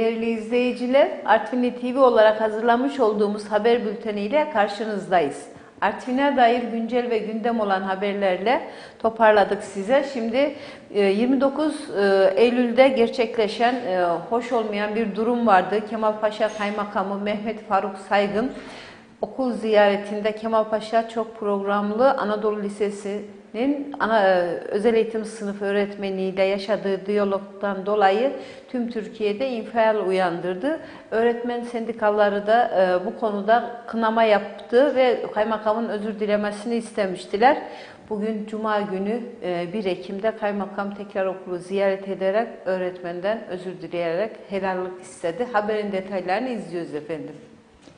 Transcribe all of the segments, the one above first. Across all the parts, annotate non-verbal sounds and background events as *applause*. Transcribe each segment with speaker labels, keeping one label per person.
Speaker 1: Değerli izleyiciler, Artvinli TV olarak hazırlamış olduğumuz haber bülteniyle karşınızdayız. Artvin'e dair güncel ve gündem olan haberlerle toparladık size. Şimdi e, 29 e, Eylül'de gerçekleşen e, hoş olmayan bir durum vardı. Kemalpaşa Kaymakamı Mehmet Faruk Saygın okul ziyaretinde Kemalpaşa çok programlı Anadolu Lisesi'nin ana, e, özel eğitim sınıfı öğretmeniyle yaşadığı diyalogdan dolayı tüm Türkiye'de infial uyandırdı. Öğretmen sendikaları da e, bu konuda kınama yaptı ve kaymakamın özür dilemesini istemiştiler. Bugün Cuma günü e, 1 Ekim'de kaymakam tekrar okulu ziyaret ederek öğretmenden özür dileyerek helallik istedi. Haberin detaylarını izliyoruz efendim.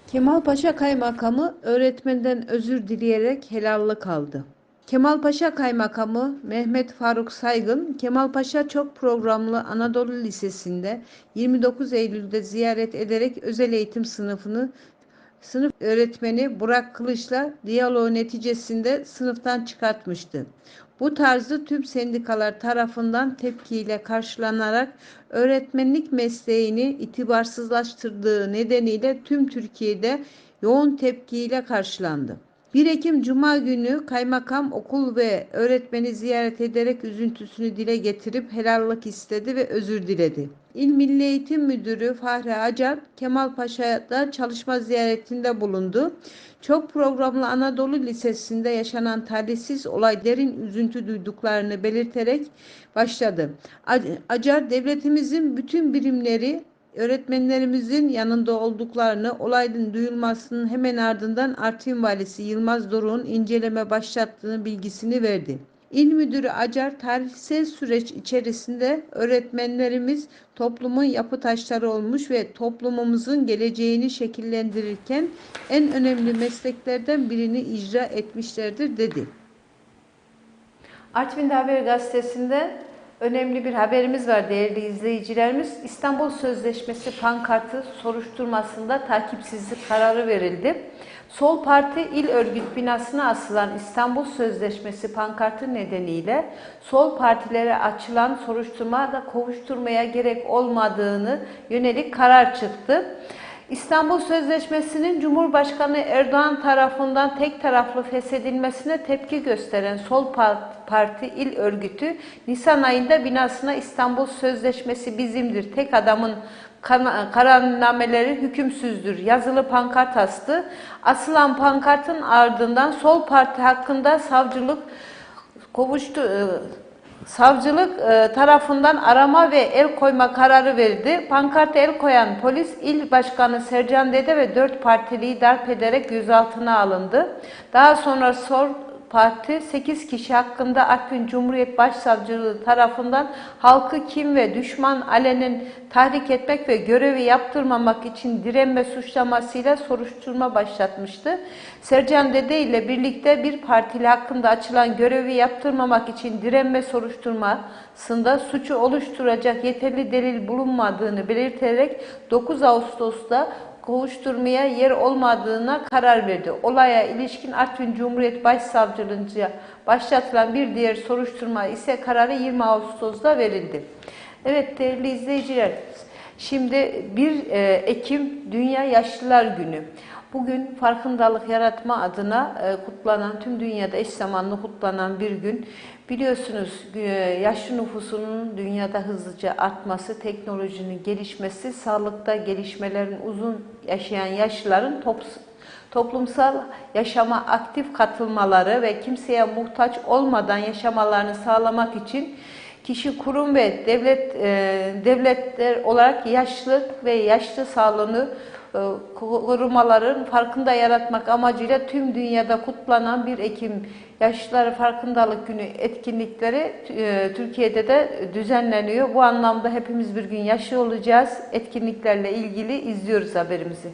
Speaker 1: Kemalpaşa Kaymakamı öğretmenden özür dileyerek helallik aldı. Kemalpaşa Kaymakamı Mehmet Faruk Saygın, Kemalpaşa Çok Programlı Anadolu Lisesi'nde 29 Eylül'de ziyaret ederek özel eğitim sınıfını sınıf öğretmeni Burak Kılıç'la diyaloğu neticesinde sınıftan çıkartmıştı. Bu tarzı tüm sendikalar tarafından tepkiyle karşılanarak öğretmenlik mesleğini itibarsızlaştırdığı nedeniyle tüm Türkiye'de yoğun tepkiyle karşılandı. 1 Ekim Cuma günü kaymakam okul ve öğretmeni ziyaret ederek üzüntüsünü dile getirip helallik istedi ve özür diledi. İl Milli Eğitim Müdürü Fahri Acar, Kemalpaşa'da çalışma ziyaretinde bulundu. Çok programlı Anadolu Lisesi'nde yaşanan talihsiz olayların üzüntü duyduklarını belirterek başladı. Acar, devletimizin bütün birimleri öğretmenlerimizin yanında olduklarını, olayın duyulmasının hemen ardından Artvin Valisi Yılmaz Doruk'un inceleme başlattığını bilgisini verdi. İl Müdürü Acar tarihsel süreç içerisinde öğretmenlerimiz toplumun yapı taşları olmuş ve toplumumuzun geleceğini şekillendirirken en önemli mesleklerden birini icra etmişlerdir dedi. Artvin Haber Gazetesi'nde önemli bir haberimiz var değerli izleyicilerimiz. İstanbul Sözleşmesi pankartı soruşturmasında takipsizlik kararı verildi. Sol Parti İl Örgüt binasına asılan İstanbul Sözleşmesi pankartı nedeniyle sol partilere açılan soruşturmada kovuşturmaya gerek olmadığını yönelik karar çıktı. İstanbul Sözleşmesi'nin Cumhurbaşkanı Erdoğan tarafından tek taraflı feshedilmesine tepki gösteren Sol Parti İl Örgütü Nisan ayında binasına İstanbul Sözleşmesi bizimdir, tek adamın kararnameleri hükümsüzdür yazılı pankart astı. Asılan pankartın ardından Sol Parti hakkında savcılık kovuştu Savcılık e, tarafından arama ve el koyma kararı verdi. Pankarta el koyan polis il başkanı Sercan Dede ve dört partiliyi darp ederek gözaltına alındı. Daha sonra Sol Parti 8 kişi hakkında Artvin Cumhuriyet Başsavcılığı tarafından halkı kim ve düşman alenen tahrik etmek ve görevi yaptırmamak için direnme suçlamasıyla soruşturma başlatmıştı. Sercan Dede ile birlikte bir partili hakkında açılan görevi yaptırmamak için direnme soruşturmasında suçu oluşturacak yeterli delil bulunmadığını belirterek 9 Ağustos'ta kovuşturmaya yer olmadığına karar verdi. Olaya ilişkin Artvin Cumhuriyet Başsavcılığınca başlatılan bir diğer soruşturma ise kararı 20 Ağustos'ta verildi. Evet değerli izleyiciler, şimdi 1 e, Ekim Dünya Yaşlılar Günü. Bugün farkındalık yaratma adına e, kutlanan, tüm dünyada eş zamanlı kutlanan bir gün. Biliyorsunuz e, yaşlı nüfusunun dünyada hızlıca artması, teknolojinin gelişmesi, sağlıkta gelişmelerin uzun yaşayan yaşlıların top, toplumsal yaşama aktif katılmaları ve kimseye muhtaç olmadan yaşamalarını sağlamak için kişi, kurum ve devlet e, devletler olarak yaşlılık ve yaşlı sağlığını korumaların farkında yaratmak amacıyla tüm dünyada kutlanan bir Ekim Yaşlılar Farkındalık Günü etkinlikleri e, Türkiye'de de düzenleniyor. Bu anlamda hepimiz bir gün yaşlı olacağız. Etkinliklerle ilgili izliyoruz haberimizi.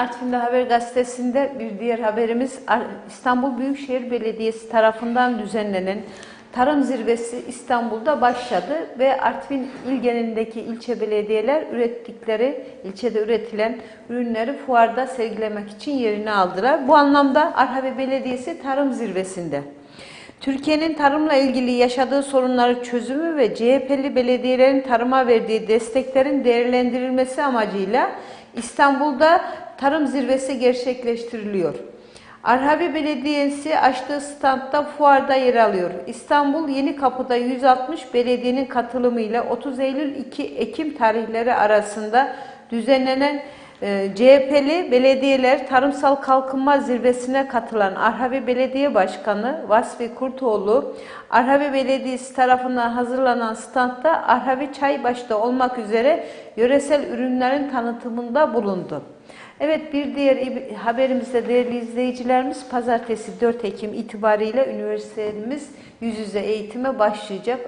Speaker 1: Artvin'de Haber Gazetesi'nde bir diğer haberimiz İstanbul Büyükşehir Belediyesi tarafından düzenlenen Tarım Zirvesi İstanbul'da başladı ve Artvin il genelindeki ilçe belediyeler ürettikleri, ilçede üretilen ürünleri fuarda sergilemek için yerini aldılar. Bu anlamda Arhavi Belediyesi Tarım Zirvesi'nde. Türkiye'nin tarımla ilgili yaşadığı sorunları çözümü ve CHP'li belediyelerin tarıma verdiği desteklerin değerlendirilmesi amacıyla İstanbul'da tarım zirvesi gerçekleştiriliyor. Arhavi Belediyesi açtığı standta fuarda yer alıyor. İstanbul Yeni Kapı'da 160 belediyenin katılımıyla 30 Eylül 2 Ekim tarihleri arasında düzenlenen e, CHP'li belediyeler Tarımsal Kalkınma Zirvesi'ne katılan Arhavi Belediye Başkanı Vasfi Kurtoğlu, Arhavi Belediyesi tarafından hazırlanan standta Arhavi çay başta olmak üzere yöresel ürünlerin tanıtımında bulundu. Evet bir diğer haberimizde değerli izleyicilerimiz pazartesi 4 Ekim itibariyle üniversitemiz yüz yüze eğitime başlayacak.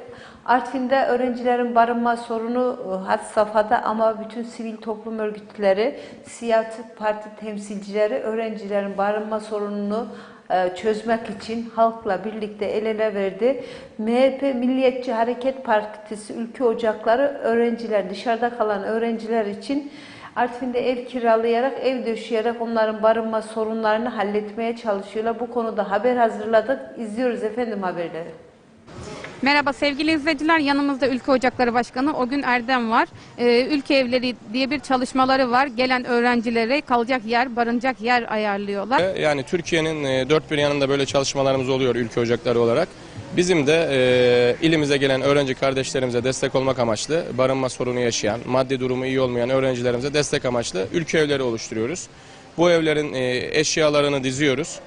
Speaker 1: Artvin'de öğrencilerin barınma sorunu e, had safhada ama bütün sivil toplum örgütleri, siyasi parti temsilcileri öğrencilerin barınma sorununu e, çözmek için halkla birlikte el ele verdi. MHP Milliyetçi Hareket Partisi Ülke Ocakları öğrenciler, dışarıda kalan öğrenciler için Artvin'de ev kiralayarak, ev döşeyerek onların barınma sorunlarını halletmeye çalışıyorlar. Bu konuda haber hazırladık. İzliyoruz efendim haberleri.
Speaker 2: Merhaba sevgili izleyiciler. Yanımızda Ülke Ocakları Başkanı Ogün Erdem var. Ee, Ülke Evleri diye bir çalışmaları var. Gelen öğrencilere kalacak yer, barınacak yer ayarlıyorlar.
Speaker 3: Yani Türkiye'nin e, dört bir yanında böyle çalışmalarımız oluyor ülke ocakları olarak. Bizim de e, ilimize gelen öğrenci kardeşlerimize destek olmak amaçlı barınma sorunu yaşayan, maddi durumu iyi olmayan öğrencilerimize destek amaçlı ülke evleri oluşturuyoruz. Bu evlerin e, eşyalarını diziyoruz.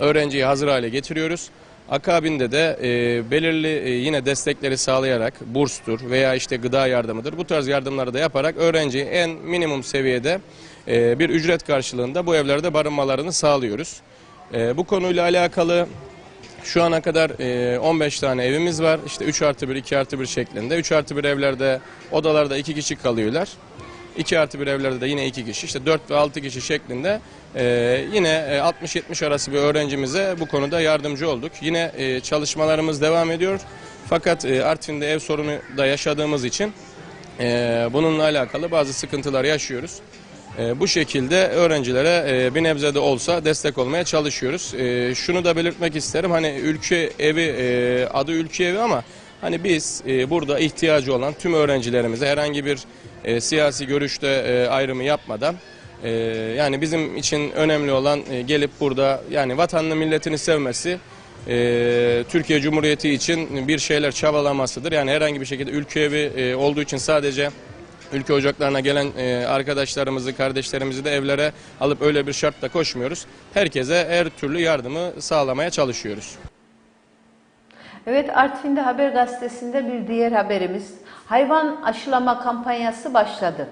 Speaker 3: Öğrenciyi hazır hale getiriyoruz. Akabinde de e, belirli e, yine destekleri sağlayarak burstur veya işte gıda yardımıdır bu tarz yardımları da yaparak öğrenciyi en minimum seviyede e, bir ücret karşılığında bu evlerde barınmalarını sağlıyoruz. E, bu konuyla alakalı şu ana kadar e, 15 tane evimiz var. İşte 3 artı 1, 2 artı 1 şeklinde. 3 artı 1 evlerde odalarda 2 kişi kalıyorlar. 2 artı 1 evlerde de yine 2 kişi işte 4 ve 6 kişi şeklinde e, yine e, 60-70 arası bir öğrencimize bu konuda yardımcı olduk. Yine e, çalışmalarımız devam ediyor. Fakat e, Artvin'de ev sorunu da yaşadığımız için e, bununla alakalı bazı sıkıntılar yaşıyoruz. E, bu şekilde öğrencilere e, bir nebze de olsa destek olmaya çalışıyoruz. E, şunu da belirtmek isterim hani ülke evi e, adı ülke evi ama hani biz e, burada ihtiyacı olan tüm öğrencilerimize herhangi bir e, siyasi görüşte e, ayrımı yapmadan e, yani bizim için önemli olan e, gelip burada yani vatanını milletini sevmesi e, Türkiye Cumhuriyeti için bir şeyler çabalamasıdır. Yani herhangi bir şekilde ülke evi e, olduğu için sadece ülke ocaklarına gelen e, arkadaşlarımızı, kardeşlerimizi de evlere alıp öyle bir şartla koşmuyoruz. Herkese her türlü yardımı sağlamaya çalışıyoruz.
Speaker 1: Evet Artvin'de Haber Gazetesi'nde bir diğer haberimiz. Hayvan aşılama kampanyası başladı.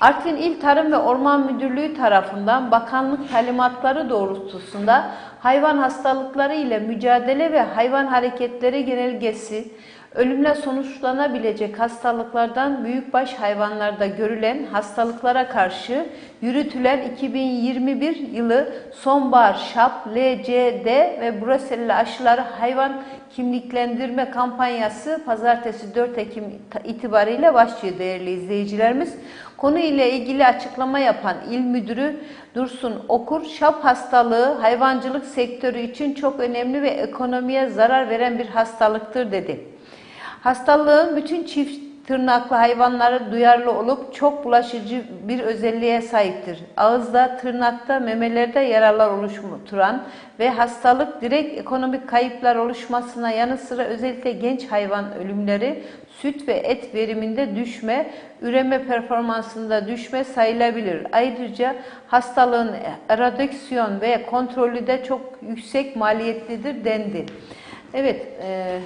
Speaker 1: Artvin İl Tarım ve Orman Müdürlüğü tarafından bakanlık talimatları doğrultusunda hayvan hastalıkları ile mücadele ve hayvan hareketleri genelgesi ölümle sonuçlanabilecek hastalıklardan büyükbaş hayvanlarda görülen hastalıklara karşı yürütülen 2021 yılı sonbahar şap, LCD ve Brusella aşıları hayvan kimliklendirme kampanyası pazartesi 4 Ekim itibariyle başlıyor değerli izleyicilerimiz. Konu ile ilgili açıklama yapan İl Müdürü Dursun Okur, şap hastalığı hayvancılık sektörü için çok önemli ve ekonomiye zarar veren bir hastalıktır dedi. Hastalığın bütün çift tırnaklı hayvanları duyarlı olup çok bulaşıcı bir özelliğe sahiptir. Ağızda, tırnakta, memelerde yaralar oluşturan ve hastalık direkt ekonomik kayıplar oluşmasına yanı sıra özellikle genç hayvan ölümleri, süt ve et veriminde düşme, üreme performansında düşme sayılabilir. Ayrıca hastalığın eradüksiyon ve kontrolü de çok yüksek maliyetlidir dendi. Evet, e,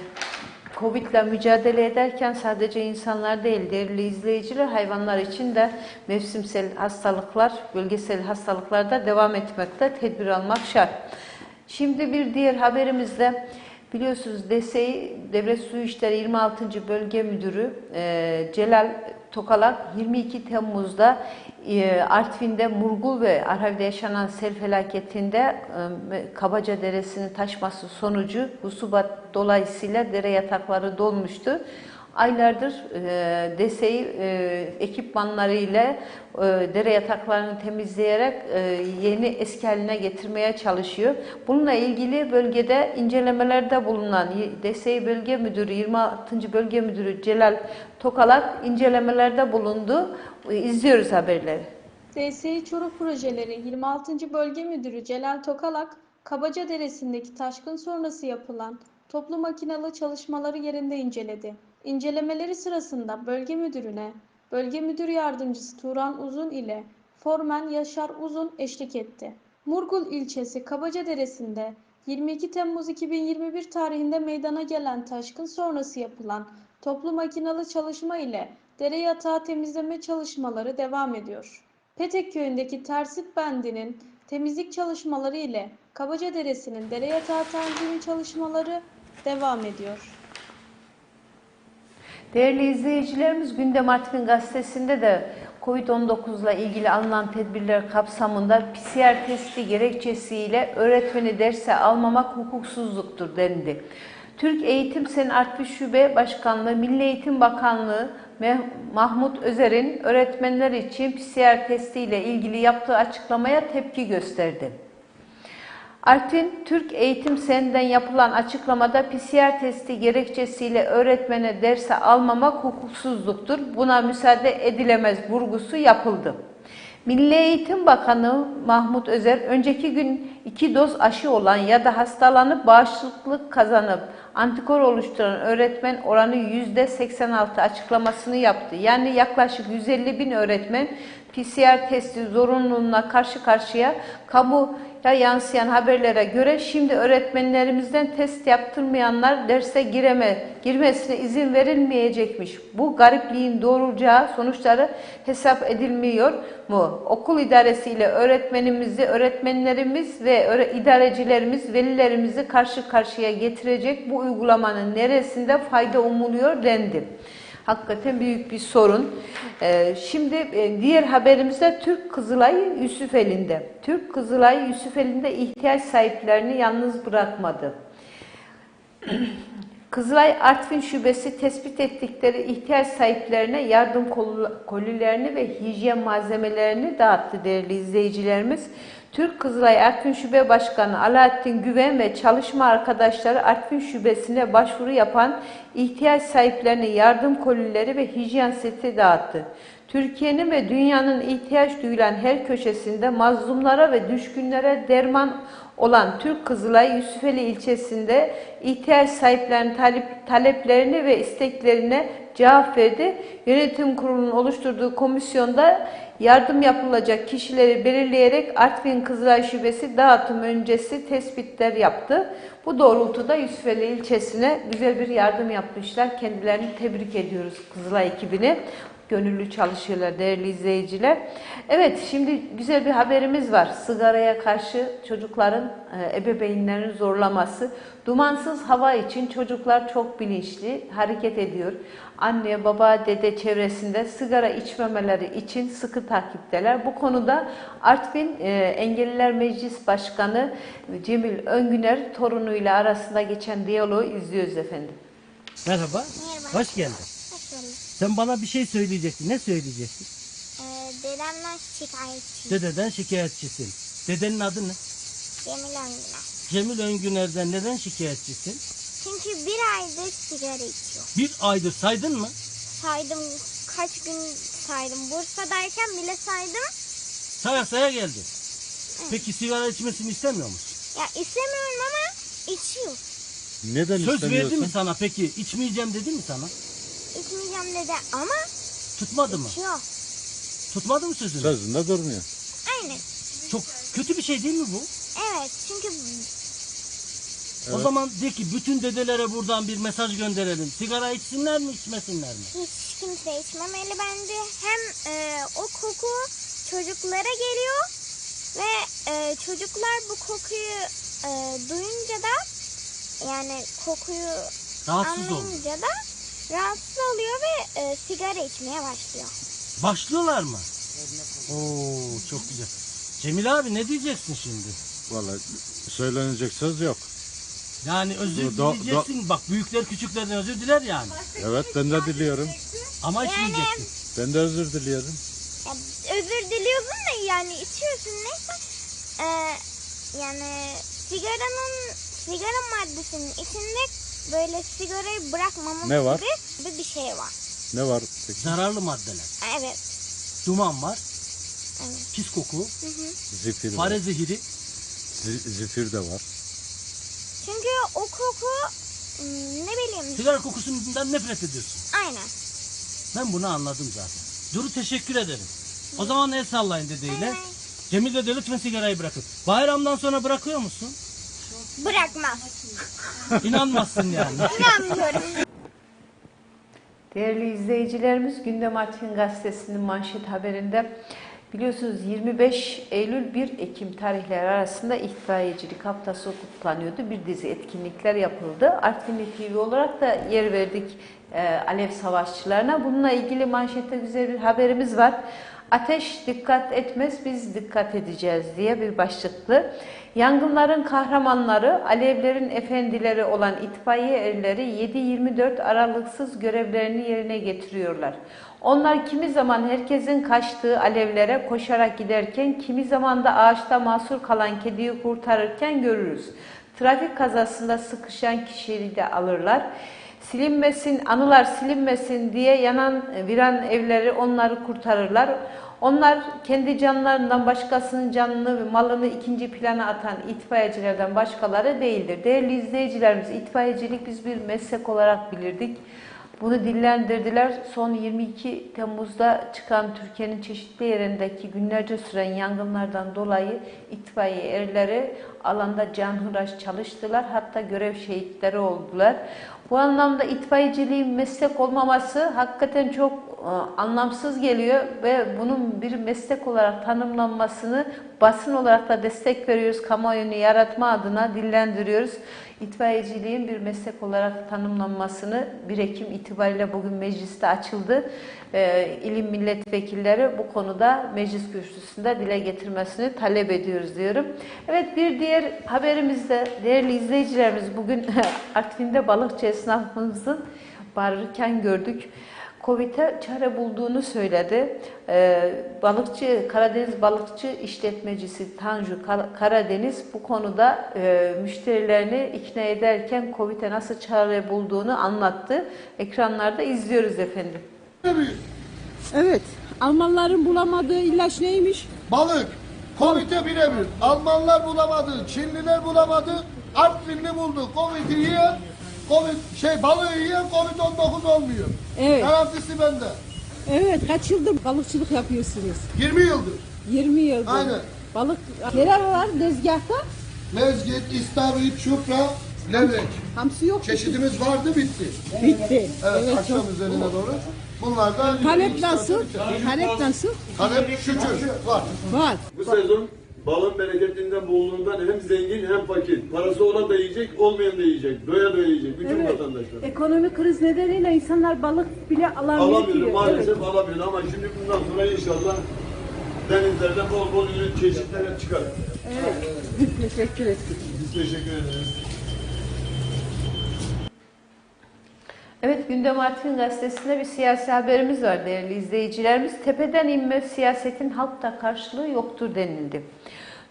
Speaker 1: Covid ile mücadele ederken sadece insanlar değil değerli izleyiciler hayvanlar için de mevsimsel hastalıklar, bölgesel hastalıklarda devam etmekte tedbir almak şart. Şimdi bir diğer haberimizde biliyorsunuz DSİ Devlet Su İşleri 26. Bölge Müdürü e, Celal Tokalak 22 Temmuz'da e, Artvin'de Murgul ve Arhavi'de yaşanan sel felaketinde e, Kabaca Deresi'nin taşması sonucu husubat dolayısıyla dere yatakları dolmuştu. Aylardır e, DSİ e, ekipmanlarıyla e, dere yataklarını temizleyerek e, yeni eski haline getirmeye çalışıyor. Bununla ilgili bölgede incelemelerde bulunan DSİ Bölge Müdürü 26. Bölge Müdürü Celal Tokalak incelemelerde bulundu. E, İzliyoruz haberleri.
Speaker 4: DSİ Çoruh Projeleri 26. Bölge Müdürü Celal Tokalak, Kabaca Deresi'ndeki taşkın sonrası yapılan toplu makinalı çalışmaları yerinde inceledi. İncelemeleri sırasında bölge müdürüne bölge müdür yardımcısı Turan Uzun ile Formen Yaşar Uzun eşlik etti. Murgul ilçesi Kabaca Deresi'nde 22 Temmuz 2021 tarihinde meydana gelen taşkın sonrası yapılan toplu makinalı çalışma ile dere yatağı temizleme çalışmaları devam ediyor. Petek köyündeki Tersit Bendi'nin temizlik çalışmaları ile Kabaca Deresi'nin dere yatağı tanzimi çalışmaları devam ediyor.
Speaker 1: Değerli izleyicilerimiz Gündem Artvin Gazetesi'nde de Covid-19 ile ilgili alınan tedbirler kapsamında PCR testi gerekçesiyle öğretmeni derse almamak hukuksuzluktur dendi. Türk Eğitim Sen Artvin Şube Başkanlığı Milli Eğitim Bakanlığı Mahmut Özer'in öğretmenler için PCR testi ile ilgili yaptığı açıklamaya tepki gösterdi. Artvin Türk Eğitim Sen'den yapılan açıklamada PCR testi gerekçesiyle öğretmene derse almamak hukuksuzluktur. Buna müsaade edilemez vurgusu yapıldı. Milli Eğitim Bakanı Mahmut Özer önceki gün iki doz aşı olan ya da hastalanıp bağışıklık kazanıp antikor oluşturan öğretmen oranı %86 açıklamasını yaptı. Yani yaklaşık 150 bin öğretmen PCR testi zorunluluğuna karşı karşıya kamuya yansıyan haberlere göre şimdi öğretmenlerimizden test yaptırmayanlar derse gireme, girmesine izin verilmeyecekmiş. Bu garipliğin doğuracağı sonuçları hesap edilmiyor mu? Okul idaresiyle öğretmenimizi, öğretmenlerimiz ve idarecilerimiz, velilerimizi karşı karşıya getirecek bu uygulamanın neresinde fayda umuluyor dendi. Hakikaten büyük bir sorun. Ee, şimdi e, diğer haberimizde Türk Kızılayı Yusufeli'nde. Türk Kızılayı Yusufeli'nde ihtiyaç sahiplerini yalnız bırakmadı. *clears throat* Kızılay Artvin Şubesi tespit ettikleri ihtiyaç sahiplerine yardım kol- kolilerini ve hijyen malzemelerini dağıttı değerli izleyicilerimiz. Türk Kızılay Artvin Şube Başkanı Alaaddin Güven ve çalışma arkadaşları Artvin Şubesi'ne başvuru yapan ihtiyaç sahiplerine yardım kolileri ve hijyen seti dağıttı. Türkiye'nin ve dünyanın ihtiyaç duyulan her köşesinde mazlumlara ve düşkünlere derman olan Türk Kızılay Yusufeli ilçesinde ihtiyaç sahiplerinin talep, taleplerini ve isteklerine cevap verdi. Yönetim kurulunun oluşturduğu komisyonda yardım yapılacak kişileri belirleyerek Artvin Kızılay Şubesi dağıtım öncesi tespitler yaptı. Bu doğrultuda Yusufeli ilçesine güzel bir yardım yapmışlar. Kendilerini tebrik ediyoruz Kızılay ekibini gönüllü çalışıyorlar değerli izleyiciler. Evet şimdi güzel bir haberimiz var. Sigaraya karşı çocukların e, ebeveynlerin zorlaması. Dumansız hava için çocuklar çok bilinçli hareket ediyor. Anne, baba, dede çevresinde sigara içmemeleri için sıkı takipteler. Bu konuda Artvin e, Engelliler Meclis Başkanı Cemil Öngüner torunuyla arasında geçen diyaloğu izliyoruz efendim.
Speaker 5: Merhaba.
Speaker 6: Merhaba.
Speaker 5: Hoş geldin. Sen bana bir şey söyleyecektin. Ne söyleyecektin?
Speaker 6: Ee, dedemden şikayetçiyim.
Speaker 5: Dededen şikayetçisin. Dedenin adı ne?
Speaker 6: Cemil Öngüner.
Speaker 5: Cemil Öngüner'den neden şikayetçisin?
Speaker 6: Çünkü bir aydır sigara içiyor.
Speaker 5: Bir aydır saydın mı?
Speaker 6: Saydım kaç gün saydım. Bursa'dayken bile saydım.
Speaker 5: Saya saya geldi. Peki sigara içmesini istemiyor musun?
Speaker 6: Ya istemiyorum ama içiyor.
Speaker 7: Neden
Speaker 5: Söz verdi
Speaker 7: istemiyorsun?
Speaker 5: mi sana peki? İçmeyeceğim dedi mi sana?
Speaker 6: İçmeyeceğim dedi ama
Speaker 5: Tutmadı mı?
Speaker 6: içiyor.
Speaker 5: Tutmadı mı sözünü?
Speaker 7: Sözünde durmuyor.
Speaker 6: Aynen.
Speaker 5: Çok kötü bir şey değil mi bu?
Speaker 6: Evet çünkü
Speaker 5: O zaman de ki bütün dedelere buradan bir mesaj gönderelim. Sigara içsinler mi içmesinler mi?
Speaker 6: hiç kimse içmemeli bence. Hem e, o koku çocuklara geliyor ve e, çocuklar bu kokuyu e, duyunca da yani kokuyu
Speaker 5: Rahatsız olur.
Speaker 6: anlayınca da rahatsız oluyor ve e, sigara içmeye başlıyor.
Speaker 5: Başlıyorlar mı? Oo çok güzel. Cemil abi ne diyeceksin şimdi?
Speaker 7: Vallahi söylenecek söz yok.
Speaker 5: Yani özür
Speaker 7: Do- do-
Speaker 5: dileyeceksin. Bak büyükler küçüklerden özür diler yani.
Speaker 7: Evet ben de diliyorum.
Speaker 5: Ama içmeyeceksin.
Speaker 7: Ben de özür diliyorum.
Speaker 6: Ya, özür diliyorsun da yani içiyorsun neyse. E, yani sigaranın sigara maddesinin içinde böyle sigarayı bırakmamız
Speaker 7: Ne var?
Speaker 6: gibi bir şey var.
Speaker 7: Ne var peki?
Speaker 5: Zararlı maddeler.
Speaker 6: Evet.
Speaker 5: Duman var.
Speaker 6: Evet.
Speaker 5: Pis koku.
Speaker 7: Zifir var.
Speaker 5: Fare zehiri.
Speaker 7: Zi- Zifir de var.
Speaker 6: Çünkü o koku ne bileyim
Speaker 5: Sigara kokusundan nefret ediyorsun.
Speaker 6: aynen.
Speaker 5: Ben bunu anladım zaten. Duru teşekkür ederim. O zaman el sallayın dedeyle.
Speaker 6: Evet.
Speaker 5: Cemil dede lütfen sigarayı bırakın. Bayramdan sonra bırakıyor musun?
Speaker 6: Bırakmaz.
Speaker 5: İnanmazsın yani.
Speaker 6: İnanmıyorum.
Speaker 1: Değerli izleyicilerimiz Gündem Artvin Gazetesi'nin manşet haberinde biliyorsunuz 25 Eylül 1 Ekim tarihleri arasında itfaiyecilik haftası kutlanıyordu. Bir dizi etkinlikler yapıldı. Artvinli TV olarak da yer verdik e, Alev Savaşçılarına. Bununla ilgili manşette güzel bir haberimiz var. Ateş dikkat etmez biz dikkat edeceğiz diye bir başlıklı. Yangınların kahramanları, alevlerin efendileri olan itfaiye erleri 7-24 aralıksız görevlerini yerine getiriyorlar. Onlar kimi zaman herkesin kaçtığı alevlere koşarak giderken, kimi zaman da ağaçta mahsur kalan kediyi kurtarırken görürüz. Trafik kazasında sıkışan kişiyi de alırlar. Silinmesin, anılar silinmesin diye yanan viran evleri onları kurtarırlar. Onlar kendi canlarından başkasının canını ve malını ikinci plana atan itfaiyecilerden başkaları değildir. Değerli izleyicilerimiz, itfaiyecilik biz bir meslek olarak bilirdik. Bunu dillendirdiler. Son 22 Temmuz'da çıkan Türkiye'nin çeşitli yerindeki günlerce süren yangınlardan dolayı itfaiye erleri alanda canhıraş çalıştılar. Hatta görev şehitleri oldular. Bu anlamda itfaiyeciliğin meslek olmaması hakikaten çok e, anlamsız geliyor ve bunun bir meslek olarak tanımlanmasını basın olarak da destek veriyoruz. Kamuoyunu yaratma adına dillendiriyoruz. İtfaiyeciliğin bir meslek olarak tanımlanmasını 1 Ekim itibariyle bugün mecliste açıldı. E, ilim milletvekilleri bu konuda meclis kürsüsünde dile getirmesini talep ediyoruz diyorum. Evet bir diğer haberimizde değerli izleyicilerimiz bugün *laughs* Artvin'de balıkçı esnafımızın bağırırken gördük. Covid'e çare bulduğunu söyledi. Ee, balıkçı, Karadeniz Balıkçı İşletmecisi Tanju Kar- Karadeniz bu konuda e, müşterilerini ikna ederken Covid'e nasıl çare bulduğunu anlattı. Ekranlarda izliyoruz efendim.
Speaker 8: Evet. Almanların bulamadığı ilaç neymiş?
Speaker 9: Balık. Covid'e birebir. Almanlar bulamadı, Çinliler bulamadı, Artvinli buldu. Covid'i yiyen, Covid şey balığı yiyen Covid-19 olmuyor.
Speaker 8: Evet.
Speaker 9: Garantisi bende.
Speaker 8: Evet. Kaç yıldır balıkçılık yapıyorsunuz?
Speaker 9: 20 yıldır.
Speaker 8: 20 yıldır.
Speaker 9: Aynen.
Speaker 8: Balık neler var tezgahta?
Speaker 9: Mezgit, istavrit, çupra, levrek.
Speaker 8: Hamsi yok.
Speaker 9: Çeşidimiz vardı bitti.
Speaker 8: Bitti.
Speaker 9: Evet,
Speaker 8: Evet.
Speaker 9: akşam
Speaker 8: çok-
Speaker 9: üzerine doğru. Bunlardan
Speaker 8: Talep nasıl? Talep nasıl?
Speaker 9: Talep şükür var.
Speaker 8: Var.
Speaker 10: Bu sezon balın bereketinden, bolluğundan hem zengin hem fakir. Parası olan da yiyecek, olmayan da yiyecek. Doya doya yiyecek bütün
Speaker 8: Evet.
Speaker 10: vatandaşlar.
Speaker 8: Ekonomik kriz nedeniyle insanlar balık bile alamıyor.
Speaker 10: Alamıyor maalesef alamıyor ama şimdi bundan sonra inşallah denizlerde bol bol ürün çeşitleri çıkar.
Speaker 8: Evet. Teşekkür ettik.
Speaker 10: Biz teşekkür ederiz.
Speaker 1: Evet Gündem Artvin Gazetesi'nde bir siyasi haberimiz var değerli izleyicilerimiz. Tepeden inme siyasetin halkta karşılığı yoktur denildi.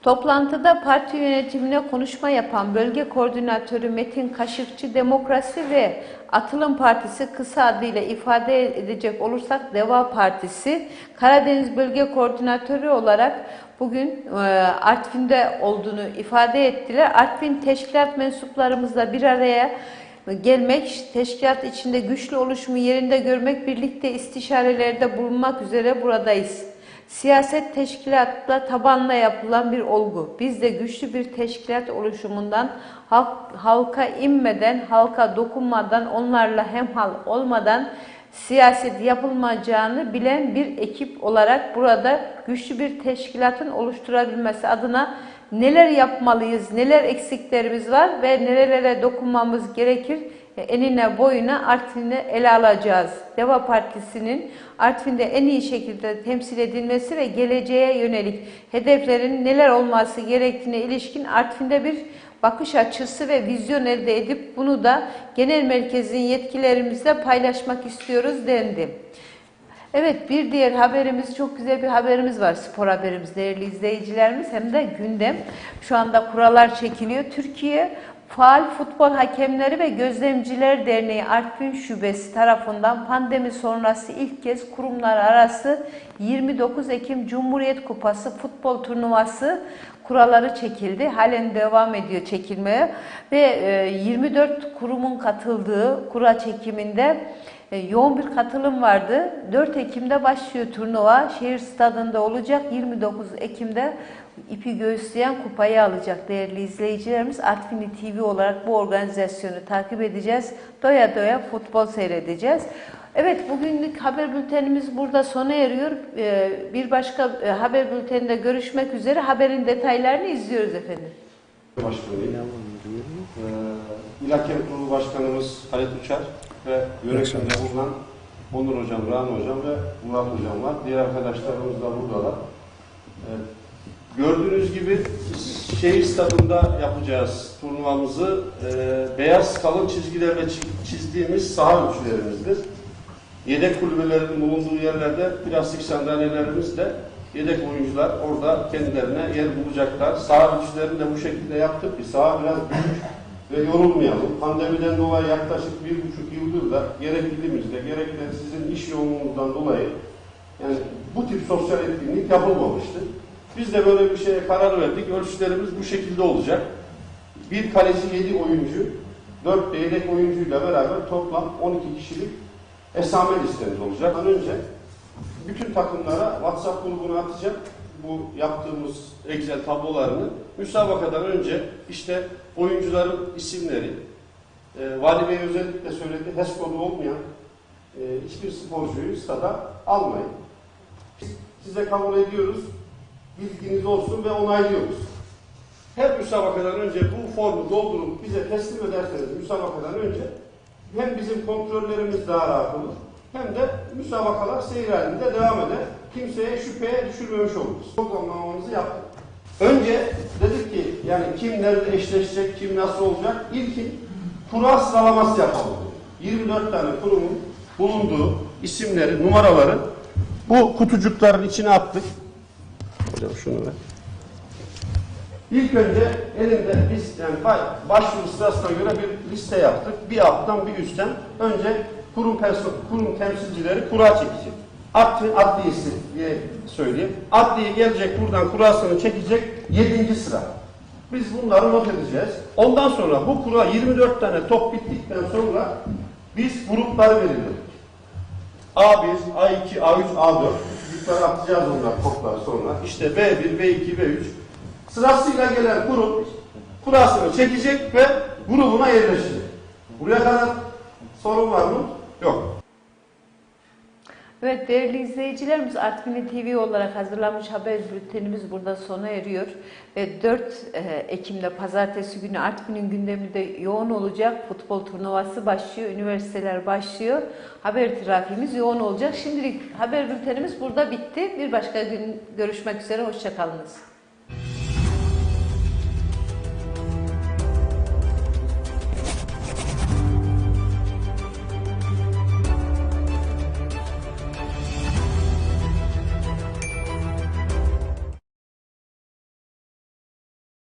Speaker 1: Toplantıda parti yönetimine konuşma yapan bölge koordinatörü Metin Kaşıkçı Demokrasi ve Atılım Partisi kısa adıyla ifade edecek olursak Deva Partisi Karadeniz Bölge Koordinatörü olarak bugün e, Artvin'de olduğunu ifade ettiler. Artvin teşkilat mensuplarımızla bir araya gelmek, teşkilat içinde güçlü oluşumu yerinde görmek, birlikte istişarelerde bulunmak üzere buradayız. Siyaset teşkilatla tabanla yapılan bir olgu. Biz de güçlü bir teşkilat oluşumundan halk, halka inmeden, halka dokunmadan, onlarla hemhal olmadan siyaset yapılmayacağını bilen bir ekip olarak burada güçlü bir teşkilatın oluşturabilmesi adına neler yapmalıyız, neler eksiklerimiz var ve nerelere dokunmamız gerekir e, enine boyuna Artvin'i ele alacağız. Deva Partisi'nin Artvin'de en iyi şekilde temsil edilmesi ve geleceğe yönelik hedeflerin neler olması gerektiğine ilişkin Artvin'de bir bakış açısı ve vizyon elde edip bunu da genel merkezin yetkilerimizle paylaşmak istiyoruz dendi. Evet bir diğer haberimiz çok güzel bir haberimiz var spor haberimiz değerli izleyicilerimiz hem de gündem. Şu anda kurallar çekiliyor. Türkiye Faal Futbol Hakemleri ve Gözlemciler Derneği Artvin Şubesi tarafından pandemi sonrası ilk kez kurumlar arası 29 Ekim Cumhuriyet Kupası futbol turnuvası kuralları çekildi. Halen devam ediyor çekilmeye ve e, 24 kurumun katıldığı kura çekiminde e, yoğun bir katılım vardı. 4 Ekim'de başlıyor turnuva. Şehir stadında olacak. 29 Ekim'de ipi göğüsleyen kupayı alacak değerli izleyicilerimiz. Artvin TV olarak bu organizasyonu takip edeceğiz. Doya doya futbol seyredeceğiz. Evet bugünlük haber bültenimiz burada sona eriyor. Ee, Bir başka e, haber bülteninde görüşmek üzere. Haberin detaylarını izliyoruz efendim.
Speaker 11: Başkanıyım. Ee, İl Hakem Kurulu Başkanımız Halit Uçar ve yönetimde bulunan Onur Hocam, Rami Hocam ve Murat Hocam var. Diğer arkadaşlarımız da buradalar. Gördüğünüz gibi şehir stadında yapacağız turnuvamızı. Ee, beyaz kalın çizgilerle çi- çizdiğimiz saha ölçülerimizdir. Yedek kulübelerin bulunduğu yerlerde plastik sandalyelerimizle yedek oyuncular orada kendilerine yer bulacaklar. Saha ölçülerini de bu şekilde yaptık ki saha biraz büyük ve yorulmayalım. Pandemiden dolayı yaklaşık bir buçuk yıldır da gerek ilimizde gerek de sizin iş yoğunluğundan dolayı yani bu tip sosyal etkinlik yapılmamıştı. Biz de böyle bir şeye karar verdik. Ölçülerimiz bu şekilde olacak. Bir kaleci 7 oyuncu, 4 de oyuncuyla beraber toplam 12 kişilik esame listemiz olacak. Önce bütün takımlara WhatsApp grubuna atacak bu yaptığımız Excel tablolarını müsabakadan önce işte oyuncuların isimleri, e, Vali Bey özellikle söyledi, HES kodu olmayan e, hiçbir sporcuyu stada almayın. Biz size kabul ediyoruz, bilginiz olsun ve onaylıyoruz. Her müsabakadan önce bu formu doldurup bize teslim ederseniz müsabakadan önce hem bizim kontrollerimiz daha rahat olur hem de müsabakalar seyir halinde devam eder. Kimseye şüpheye düşürmemiş oluruz. Programlamamızı yaptık. Önce dedik ki yani kim nerede eşleşecek, kim nasıl olacak? İlkin kura sıralaması yapalım. 24 tane kurumun bulunduğu isimleri, numaraları bu kutucukların içine attık. Hocam şunu ver. İlk önce elinde biz yani ba- başvuru sırasına göre bir liste yaptık. Bir alttan bir üstten. Önce kurum kurum temsilcileri kura çekecek. Adli, adliyesi diye söyleyeyim. Adliye gelecek buradan kurasını çekecek. Yedinci sıra. Biz bunları not edeceğiz. Ondan sonra bu kura 24 tane top bittikten sonra biz grupları belirledik. A1, A2, A3, A4. Yukarı atacağız onlar toplar sonra. İşte B1, B2, B3. Sırasıyla gelen grup kurasını çekecek ve grubuna yerleşecek. Buraya kadar sorun var mı? Yok.
Speaker 1: Evet değerli izleyicilerimiz Artvin TV olarak hazırlanmış haber bültenimiz burada sona eriyor. Ve 4 e, Ekim'de pazartesi günü Artvin'in gündeminde yoğun olacak. Futbol turnuvası başlıyor, üniversiteler başlıyor. Haber trafiğimiz yoğun olacak. Şimdilik haber bültenimiz burada bitti. Bir başka gün görüşmek üzere, hoşçakalınız.